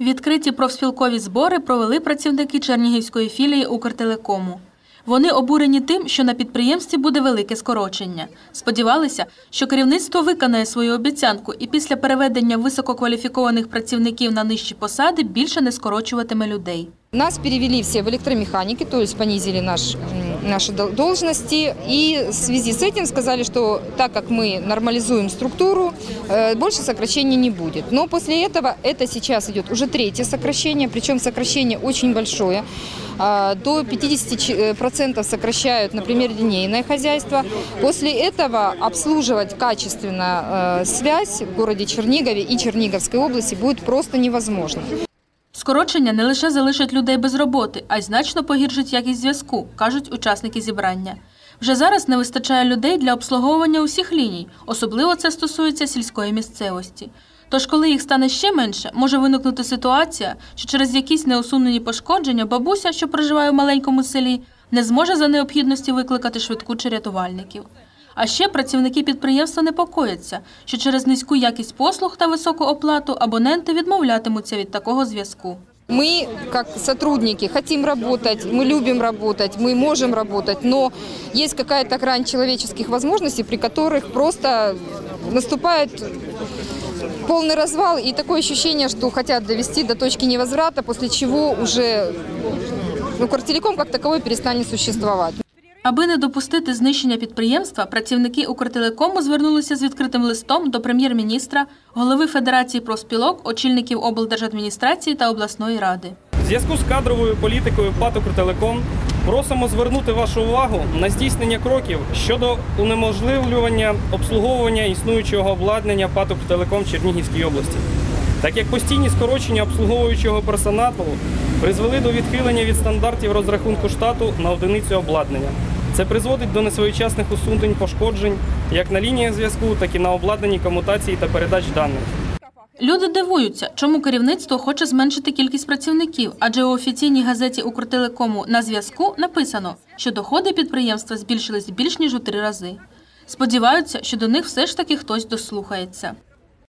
Відкриті профспілкові збори провели працівники Чернігівської філії Укртелекому. Вони обурені тим, що на підприємстві буде велике скорочення. Сподівалися, що керівництво виконає свою обіцянку і після переведення висококваліфікованих працівників на нижчі посади більше не скорочуватиме людей. Нас перевели все в электромеханики, то есть понизили наш, наши дол- должности. И в связи с этим сказали, что так как мы нормализуем структуру, э, больше сокращений не будет. Но после этого, это сейчас идет уже третье сокращение, причем сокращение очень большое. А, До 50% сокращают, например, линейное хозяйство. После этого обслуживать качественно э, связь в городе Чернигове и Черниговской области будет просто невозможно. Скорочення не лише залишить людей без роботи, а й значно погіршить якість зв'язку, кажуть учасники зібрання. Вже зараз не вистачає людей для обслуговування усіх ліній, особливо це стосується сільської місцевості. Тож, коли їх стане ще менше, може виникнути ситуація, що через якісь неусунені пошкодження бабуся, що проживає в маленькому селі, не зможе за необхідності викликати швидку чи рятувальників. А ще працівники підприємства непокояться, що через низьку якість послуг та високу оплату абоненти відмовлятимуться від такого зв'язку. Мы, как сотрудники, хотим работать, мы любим работать, мы можем работать, но есть какая-то грань человеческих возможностей, при которых просто наступает полный развал и такое ощущение, что хотят довести до точки невозврата, после чего уже ну, Квартелеком как таковой перестанет существовать. Аби не допустити знищення підприємства, працівники Укртелекому звернулися з відкритим листом до прем'єр-міністра, голови Федерації профспілок, очільників облдержадміністрації та обласної ради. В зв'язку з кадровою політикою ПАТ «Укртелеком» просимо звернути вашу увагу на здійснення кроків щодо унеможливлювання обслуговування існуючого обладнання ПАТ «Укртелеком» в Чернігівській області. Так як постійні скорочення обслуговуючого персоналу призвели до відхилення від стандартів розрахунку штату на одиницю обладнання. Це призводить до несвоєчасних усунень пошкоджень як на лініях зв'язку, так і на обладнанні комутації та передач даних. Люди дивуються, чому керівництво хоче зменшити кількість працівників, адже у офіційній газеті Укртелекому на зв'язку написано, що доходи підприємства збільшились більш ніж у три рази. Сподіваються, що до них все ж таки хтось дослухається.